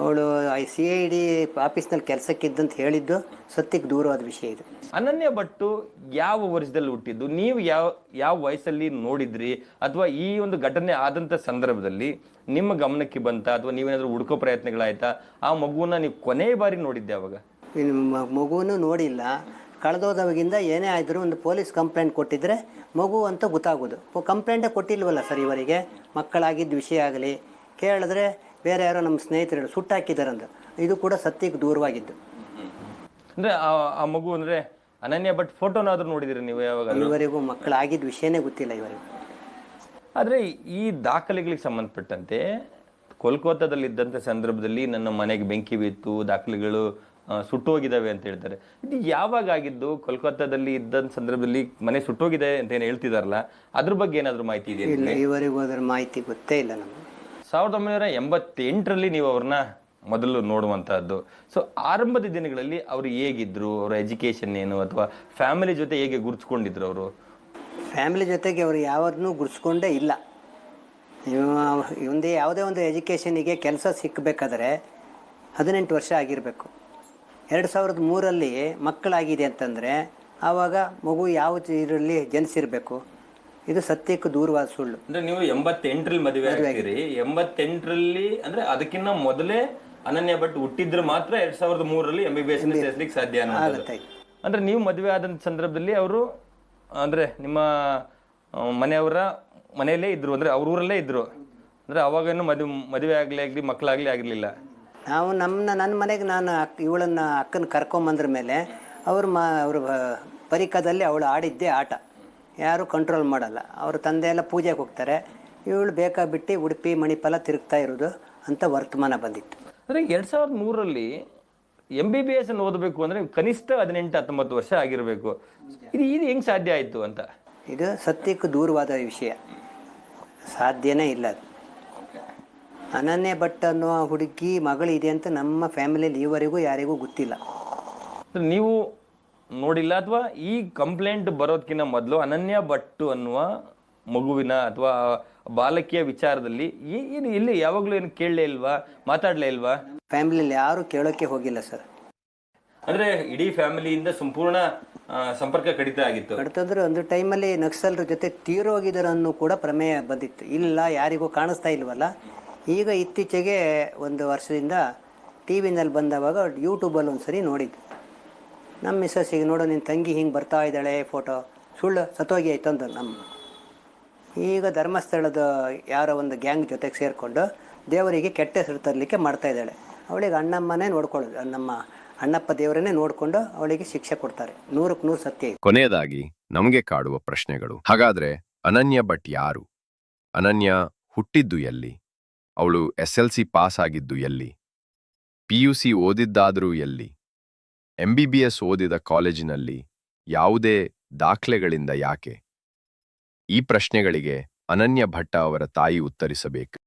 ಅವಳು I C I D ಆಫೀಸ್ನಲ್ಲಿ ಕೆಲಸಕ್ಕಿದ್ದಂತ ಹೇಳಿದ್ದು ಸತ್ಯಕ್ಕೆ ದೂರವಾದ ವಿಷಯ ಇದು. ಅನನ್ಯ ಭಟ್ಟು ಯಾವ ವರ್ಷದಲ್ಲಿ ಹುಟ್ಟಿದ್ದು? ನೀವು ಯಾವ ಯಾವ ವಯಸ್ಸಲ್ಲಿ ನೋಡಿದ್ರಿ? ಅಥವಾ ಈ ಒಂದು ಘಟನೆ ಆದಂಥ ಸಂದರ್ಭದಲ್ಲಿ ನಿಮ್ಮ ಗಮನಕ್ಕೆ ಬಂತ? ಅಥವಾ ನೀವೇನಾದರೂ ಹುಡುಕೋ ಪ್ರಯತ್ನಗಳಾಯ್ತಾ? ಆ ಮಗುವನ್ನ ನೀವು ಕೊನೆ ಬಾರಿ ನೋಡಿದ್ದೆ ಅವಾಗ? ಮಗುವನ್ನು ನೋಡಿಲ್ಲ. ಕಳೆದೋದವಾಗಿಂದ ಏನೇ ಆದರೂ ಒಂದು ಪೊಲೀಸ್ ಕಂಪ್ಲೇಂಟ್ ಕೊಟ್ಟಿದ್ರೆ ಮಗು ಅಂತ ಗೊತ್ತಾಗೋದು. ಕಂಪ್ಲೇಂಟೇ ಕೊಟ್ಟಿಲ್ವಲ್ಲ ಸರ್ ಇವರಿಗೆ? ಮಕ್ಕಳಾಗಿದ್ದ ವಿಷಯ ಆಗಲಿ. ಕೇಳಿದ್ರೆ ಬೇರೆ ಯಾರೋ ನಮ್ಮ ಸ್ನೇಹಿತರು ಅಂತ ಇದು ಕೂಡ ಸತ್ಯಕ್ಕೆ ದೂರವಾಗಿದ್ದು. ಅಂದ್ರೆ ಆ- ಆ ಮಗು ಅಂದ್ರೆ ಅನನ್ಯ ಬಟ್ ಫೋಟೋನಾದ್ರೂ ನೋಡಿದಿರಿ ನೀವು ಯಾವಾಗ ಇವರಿಗೂ ಮಕ್ಕಳಾಗಿದ್ದ ವಿಷಯನೇ ಗೊತ್ತಿಲ್ಲ ಇವರಿಗೂ ಆದ್ರೆ ಈ ದಾಖಲೆಗಳಿಗೆ ಸಂಬಂಧಪಟ್ಟಂತೆ ಕೋಲ್ಕತ್ತಾದಲ್ಲಿದ್ದಂಥ ಸಂದರ್ಭದಲ್ಲಿ ನನ್ನ ಮನೆಗೆ ಬೆಂಕಿ ಬಿತ್ತು ದಾಖಲೆಗಳು ಆ, ಸುಟ್ಟೋಗಿದಾವೆ ಅಂತ ಹೇಳ್ತಾರೆ. ಇದು ಯಾವಾಗ ಆಗಿದ್ದು ಕೋಲ್ಕತ್ತಾದಲ್ಲಿ ಇದ್ದಂಥ ಸಂದರ್ಭದಲ್ಲಿ ಮನೆ ಸುಟ್ಟೋಗಿದೆ ಅಂತ ಏನು ಹೇಳ್ತಿದಾರಲ್ಲ? ಅದ್ರ ಬಗ್ಗೆ ಏನಾದರೂ ಮಾಹಿತಿ ಇದೆಯಾ ಇಲ್ಲ ಇವರಿಗೂ ಅದರ ಮಾಹಿತಿ ಗೊತ್ತೇ ಇಲ್ಲ ನಮಗೆ. ಸಾವಿರದ ಒಂಬೈನೂರ ಎಂಬತ್ತೆಂಟರಲ್ಲಿ ನೀವು ಅವ್ರನ್ನ ಮೊದಲು ನೋಡುವಂತಹದ್ದು. ಸೊ ಆರಂಭದ ದಿನಗಳಲ್ಲಿ ಅವರು ಹೇಗಿದ್ರು? ಅವರ ಎಜುಕೇಶನ್ ಏನು? ಅಥವಾ ಫ್ಯಾಮಿಲಿ ಜೊತೆ ಹೇಗೆ ಗುರುತಿಸ್ಕೊಂಡಿದ್ರು ಅವರು? ಫ್ಯಾಮಿಲಿ ಜೊತೆಗೆ ಅವರು ಯಾವತ್ತೂ ಗುರ್ಸ್ಕೊಂಡೇ ಇಲ್ಲ. ಒಂದೇ ಯಾವುದೇ ಒಂದು ಎಜುಕೇಷನಿಗೆ ಕೆಲಸ ಸಿಕ್ಕಬೇಕಾದ್ರೆ ಹದಿನೆಂಟು ವರ್ಷ ಆಗಿರಬೇಕು. ಎರಡು ಸಾವಿರದ ಮೂರಲ್ಲಿ ಮಕ್ಕಳಾಗಿದೆ ಅಂತಂದರೆ ಆವಾಗ ಮಗು ಯಾವ ಇದರಲ್ಲಿ ಜನಿಸಿರಬೇಕು? ಇದು ಸತ್ಯಕ್ಕೆ ದೂರವಾದ ಸುಳ್ಳು. ಅಂದ್ರೆ ನೀವು ಎಂಬತ್ತೆಂಟರಲ್ಲಿ ಮದುವೆ ಆಗ್ತೀರಿ. ಎಂಬತ್ತೆಂಟರಲ್ಲಿ ಅಂದ್ರೆ ಅದಕ್ಕಿಂತ ಮೊದಲೇ ಅನನ್ಯ ಭಟ್ ಹುಟ್ಟಿದ್ರೆ ಮಾತ್ರ ಎರಡ್ ಸಾವಿರದ ಮೂರರಲ್ಲಿ ಎಂ ಬಿ ಬಿ ಎಸ್ ಸೇರ್ಲಿಕ್ಕೆ ಸಾಧ್ಯ ಅಂದ್ರೆ ನೀವು ಮದುವೆ ಆದಂತ ಸಂದರ್ಭದಲ್ಲಿ ಅವರು ಅಂದ್ರೆ ನಿಮ್ಮ ಮನೆಯವರ ಮನೆಯಲ್ಲೇ ಇದ್ರು ಅಂದ್ರೆ ಅವ್ರ ಊರಲ್ಲೇ ಇದ್ರು. ಅಂದ್ರೆ ಅವಾಗೇನು ಮದುವೆ ಮದುವೆ ಆಗ್ಲಿ ಆಗಲಿ ಮಕ್ಕಳಾಗ್ಲಿ ಆಗಿರ್ಲಿಲ್ಲ. ನಾವು ನಮ್ಮನ್ನ ನನ್ನ ಮನೆಗೆ ನಾನು ಇವಳನ್ನ ಅಕ್ಕನ ಅಕ್ಕನ ಕರ್ಕೊಂಬಂದ್ರ ಮೇಲೆ ಅವ್ರ ಮ ಅವ್ರ ಪರಿಕದಲ್ಲಿ ಅವಳು ಆಡಿದ್ದೇ ಆಟ. ಯಾರೂ ಕಂಟ್ರೋಲ್ ಮಾಡಲ್ಲ. ಅವ್ರ ತಂದೆ ಎಲ್ಲ ಪೂಜೆಗೆ ಹೋಗ್ತಾರೆ. ಇವಳು ಬೇಕಾಬಿಟ್ಟು ಉಡುಪಿ ಮಣಿಪಾಲ ತಿರುಗ್ತಾ ಇರೋದು ಅಂತ ವರ್ತಮಾನ ಬಂದಿತ್ತು. ಅಂದರೆ ಎರಡು ಸಾವಿರದ ಮೂರರಲ್ಲಿ ಎಂ ಬಿ ಬಿ ಎಸ್ ಅನ್ನು ಓದಬೇಕು ಅಂದರೆ ಕನಿಷ್ಠ ಹದಿನೆಂಟು ಹತ್ತೊಂಬತ್ತು ವರ್ಷ ಆಗಿರಬೇಕು. ಇದು ಇದು ಹೆಂಗೆ ಸಾಧ್ಯ ಆಯಿತು ಅಂತ? ಇದು ಸತ್ಯಕ್ಕೆ ದೂರವಾದ ವಿಷಯ. ಸಾಧ್ಯನೇ ಇಲ್ಲ ಅದು. ಅನನ್ಯ ಭಟ್ ಅನ್ನೋ ಹುಡುಗಿ ಮಗಳಿದೆ ಅಂತ ನಮ್ಮ ಫ್ಯಾಮಿಲಿಯಲ್ಲಿ ಈವರೆಗೂ ಯಾರಿಗೂ ಗೊತ್ತಿಲ್ಲ. ನೀವು ನೋಡಿಲ್ಲ ಅಥವಾ ಈ ಕಂಪ್ಲೇಂಟ್ ಬರೋದಕ್ಕಿಂತ ಮೊದಲು ಅನನ್ಯ ಭಟ್ಟು ಅನ್ನುವ ಮಗುವಿನ ಅಥವಾ ಬಾಲಕಿಯ ವಿಚಾರದಲ್ಲಿ ಏನು ಇಲ್ಲಿ ಯಾವಾಗಲೂ ಏನು ಕೇಳಲೇ ಇಲ್ವಾ? ಮಾತಾಡಲೇ ಇಲ್ವಾ? ಫ್ಯಾಮಿಲಿಯಲ್ಲಿ ಯಾರು ಕೇಳೋಕ್ಕೆ ಹೋಗಿಲ್ಲ ಸರ್ ಅಂದ್ರೆ ಇಡೀ ಫ್ಯಾಮಿಲಿಯಿಂದ ಸಂಪೂರ್ಣ ಆ, ಸಂಪರ್ಕ ಕಡಿತ ಆಗಿತ್ತು. ಕಡ್ತಂದ್ರೆ ಒಂದು ಟೈಮಲ್ಲಿ ನಕ್ಸಲ್ರ ಜೊತೆ ತೀರೋಗಿದ್ದರನ್ನು ಕೂಡ ಪ್ರಮೇಯ ಬಂದಿತ್ತು. ಇಲ್ಲ ಯಾರಿಗೂ ಕಾಣಿಸ್ತಾ ಇಲ್ವಲ್ಲ? ಈಗ ಇತ್ತೀಚೆಗೆ ಒಂದು ವರ್ಷದಿಂದ ಟಿ ವಿನಲ್ಲಿ ಬಂದವಾಗ ಯೂಟ್ಯೂಬಲ್ಲಿ ಒಂದು ಸರಿ ನೋಡಿದ್ದು. ನಮ್ಮ ಮಿಸ್ಸಸ್ಸಿಗೆ ನೋಡು ನಿನ್ನ ತಂಗಿ ಹಿಂಗೆ ಬರ್ತಾ ಇದ್ದಾಳೆ ಫೋಟೋ ಸುಳ್ಳು, ಸತ್ತೋಗಿ ಆಯ್ತು ಅಂದು ನಮ್ಮ. ಈಗ ಧರ್ಮಸ್ಥಳದ ಯಾರೋ ಒಂದು ಗ್ಯಾಂಗ್ ಜೊತೆಗೆ ಸೇರಿಕೊಂಡು ದೇವರಿಗೆ ಕೆಟ್ಟ ಹೆಸರು ತರಲಿಕ್ಕೆ ಮಾಡ್ತಾ ಇದ್ದಾಳೆ. ಅವಳಿಗೆ ಅಣ್ಣಮ್ಮನೇ ನೋಡ್ಕೊಳ್ಳೋದು ನಮ್ಮ ಅಣ್ಣಪ್ಪ ದೇವರನ್ನೇ ನೋಡಿಕೊಂಡು ಅವಳಿಗೆ ಶಿಕ್ಷೆ ಕೊಡ್ತಾರೆ. ನೂರಕ್ಕೆ ನೂರು ಸತ್ಯ ಕೊನೆಯದಾಗಿ, ನಮಗೆ ಕಾಡುವ ಪ್ರಶ್ನೆಗಳು. ಹಾಗಾದ್ರೆ, ಅನನ್ಯ ಭಟ್ ಯಾರು? ಅನನ್ಯ ಹುಟ್ಟಿದ್ದು ಎಲ್ಲಿ? ಅವಳು ಎಸ್ ಎಲ್ ಸಿ ಪಾಸ್ ಆಗಿದ್ದು ಎಲ್ಲಿ? ಪಿಯುಸಿ ಓದಿದ್ದಾದರೂ ಎಲ್ಲಿ? ಎಂಬಿಬಿಎಸ್ ಓದಿದ ಕಾಲೇಜಿನಲ್ಲಿ ಯಾವುದೇ ದಾಖಲೆಗಳಿಂದ ಯಾಕೆ? ಈ ಪ್ರಶ್ನೆಗಳಿಗೆ ಅನನ್ಯ ಭಟ್ಟ ಅವರ ತಾಯಿ ಉತ್ತರಿಸಬೇಕು.